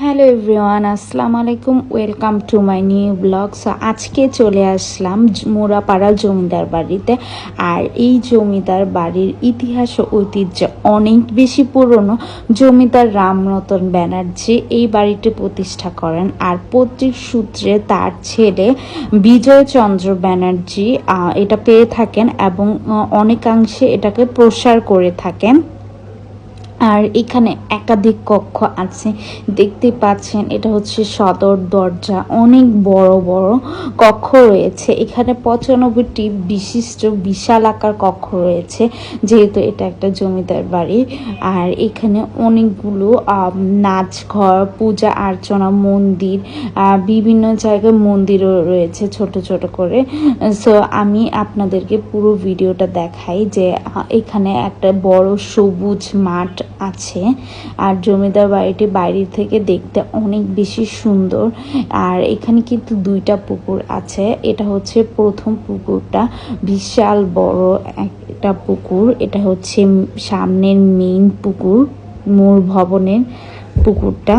Hello everyone, আসসালামু আলাইকুম, welcome to my new blog. So আজকে চলে আসলাম মোরাপাড়া জমিদার বাড়িতে। আর এই জমিদার বাড়ির ইতিহাস ও ঐতিহ্য অনেক বেশি পুরনো। জমিদার রামরতন ব্যানার্জি এই বাড়িটি প্রতিষ্ঠা করেন আর পৈতৃক সূত্রে তার ছেলে বিজয়চন্দ্র ব্যানার্জি এটা পেয়ে থাকেন এবং অনেকাংশে এটাকে প্রসার করে থাকেন। আর এখানে একাধিক কক্ষ আছে। দেখতে পাচ্ছেন, এটা হচ্ছে সদর দরজা। অনেক বড় বড় কক্ষ রয়েছে। এখানে পঁচানব্বইটি বিশিষ্ট বিশাল আকার কক্ষ রয়েছে, যেহেতু এটা একটা জমিদার বাড়ি। আর এখানে অনেকগুলো নাচ ঘর পূজা অর্চনা মন্দির বিভিন্ন জায়গায় মন্দিরও রয়েছে ছোট ছোট করে। সো, আমি আপনাদেরকে পুরো ভিডিওটা দেখাই যে এখানে একটা বড় সবুজ মাঠ আছে। আর জমিদার বাড়িটি বাইরে থেকে দেখতে অনেক বেশি সুন্দর। আর এখানে কিন্তু দুইটা পুকুর আছে। এটা হচ্ছে প্রথম পুকুরটা। বিশাল বড় একটা পুকুর। এটা হচ্ছে সামনের মেইন পুকুর, মূল ভবনের পুকুরটা।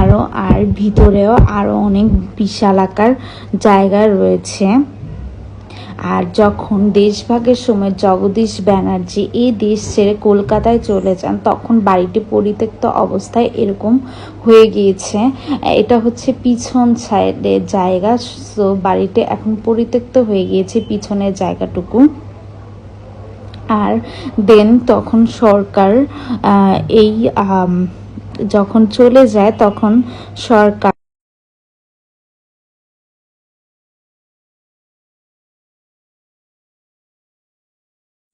আরও আর ভিতরেও আরও অনেক বিশাল আকার জায়গা রয়েছে। আর যখন দেশভাগের সময় জগদীশ ব্যানার্জি এই দেশ ছেড়ে কলকাতায় চলে যান, তখন বাড়িটি পরিত্যক্ত অবস্থায় এরকম হয়ে গিয়েছে। এটা হচ্ছে পিছন সাইডের জায়গা সো বাড়িটি এখন পরিত্যক্ত হয়ে গিয়েছে পিছনের জায়গাটুকু। আর দেন তখন সরকার এই যখন চলে যায়, তখন সরকার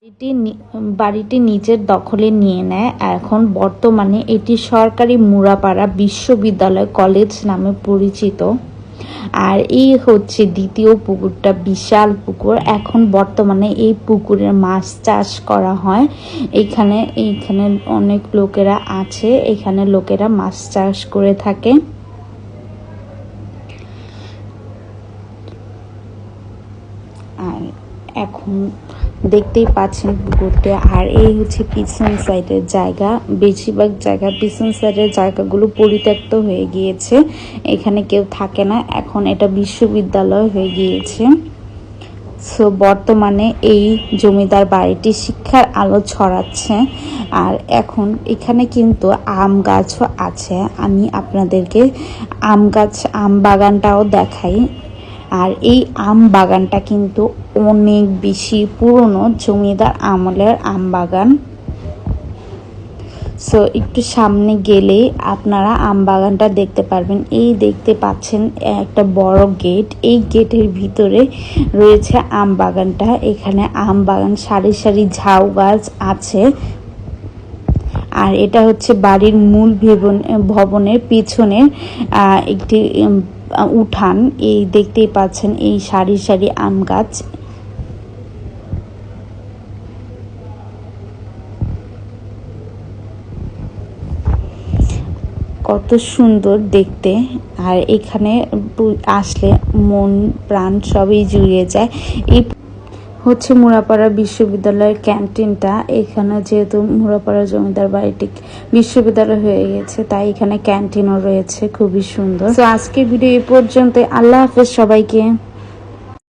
নি- বাড়িটি নিজের দখলে নিয়ে নেয়। এখন বর্তমানে এটি সরকারি মুরাপাড়া বিশ্ববিদ্যালয় কলেজ নামে পরিচিত। আর এই হচ্ছে দ্বিতীয় পুকুরটা, বিশাল পুকুর। এখন বর্তমানে এই পুকুরের মাছ চাষ করা হয়। এখানে, এইখানে অনেক লোকেরা আছে। এখানে লোকেরা মাছ চাষ করে থাকে। আর এখন দেখতেই পাচ্ছেন পুকুরটা। আর এই হচ্ছে পিছন সাইডের জায়গা। বেশিরভাগ জায়গা, পিছন সাইডের জায়গাগুলো পরিত্যক্ত হয়ে গিয়েছে। এখানে কেউ থাকে না। এখন এটা বিশ্ববিদ্যালয় হয়ে গিয়েছে। সো বর্তমানে এই জমিদার বাড়িটি শিক্ষার আলো ছড়াচ্ছে। আর এখন এখানে কিন্তু আম গাছও আছে। আমি আপনাদেরকে আম গাছ, আম বাগানটাও দেখাই। আর এই আম বাগানটা কিন্তু অনেক বেশি পুরনো জমিদার আমলের আম বাগান সো একটু সামনে গেলে আপনারা আম বাগানটা দেখতে পারবেন। এই দেখতে পাচ্ছেন একটা বড় গেট এই গেটের ভিতরে রয়েছে আম বাগানটা এখানে আম বাগান সারি সারি ঝাউ গাছ আছে। আর এটা হচ্ছে বাড়ির মূল ভবন ভবনের পিছনের একটি উঠান। এই দেখতেই পাচ্ছেন এই সারি সারি আম গাছ। কত সুন্দর দেখতে। আর এখানে আসলে মন, প্রাণ সবই জুড়িয়ে যায়। এই হচ্ছে মুরাপাড়া বিশ্ববিদ্যালয়ের ক্যান্টিনটা। এখানে যেহেতু মুরাপাড়া জমিদার বাড়িটি বিশ্ববিদ্যালয় হয়ে গেছে, তাই এখানে ক্যান্টিনও রয়েছে, খুবই সুন্দর। তো আজকে ভিডিও এই পর্যন্ত আল্লাহ হাফেজ সবাইকে।